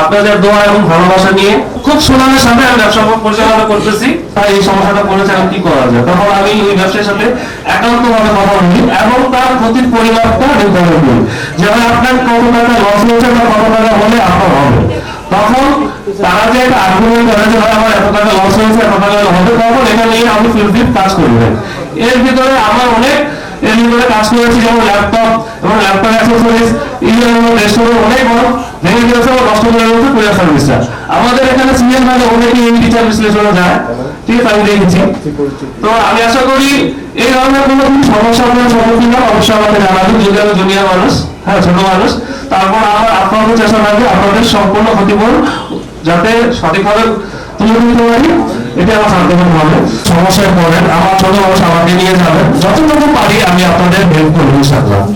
আপনাদের দোয়া এবং ভালোবাসা নিয়ে খুব সুনামের সাথে আমি ব্যবসা পরিচালনা করতেছি। তাই এই সমস্যাটা পড়েছে আমি কি করা যায়? তখন আমি ওই ব্যবসায়ীর সাথে একান্ত ভাবে কথা বলি এবং তার ক্ষতির পরিমাপটা নির্ধারণ করি। যে ভাই আপনার কত টাকা লস হয়েছে বা কত টাকা হলে আপনার হবে। তখন তারা যে একটা আর্গুমেন্ট করে যে, ভাই, আমার এত টাকা লস হয়েছে, এত টাকা হবে। তখন এটা নিয়ে আমি ফিফটির কাজ করি। এর ভিতরে আমার অনেক, এর ভিতরে কাজ করেছি, যেমন ল্যাপটপ এবং ল্যাপটপ অ্যাক্সেসরিজ ইলেকট্রনিক রেস্টুরেন্ট, অনেক বড় আছে, আমি আশা মানুষ হ্যাঁ আপনাদের সম্পূর্ণ ক্ষতিপূরণ যাতে সঠিকভাবে তুলে দিতে পারি এটা আমার সাধ্যমন হবে। সমস্যায় পড়েন, আমার ছোট মানুষ আমাকে নিয়ে যাবেন। যতটুকু পারি আমি আপনাদের হেল্প করব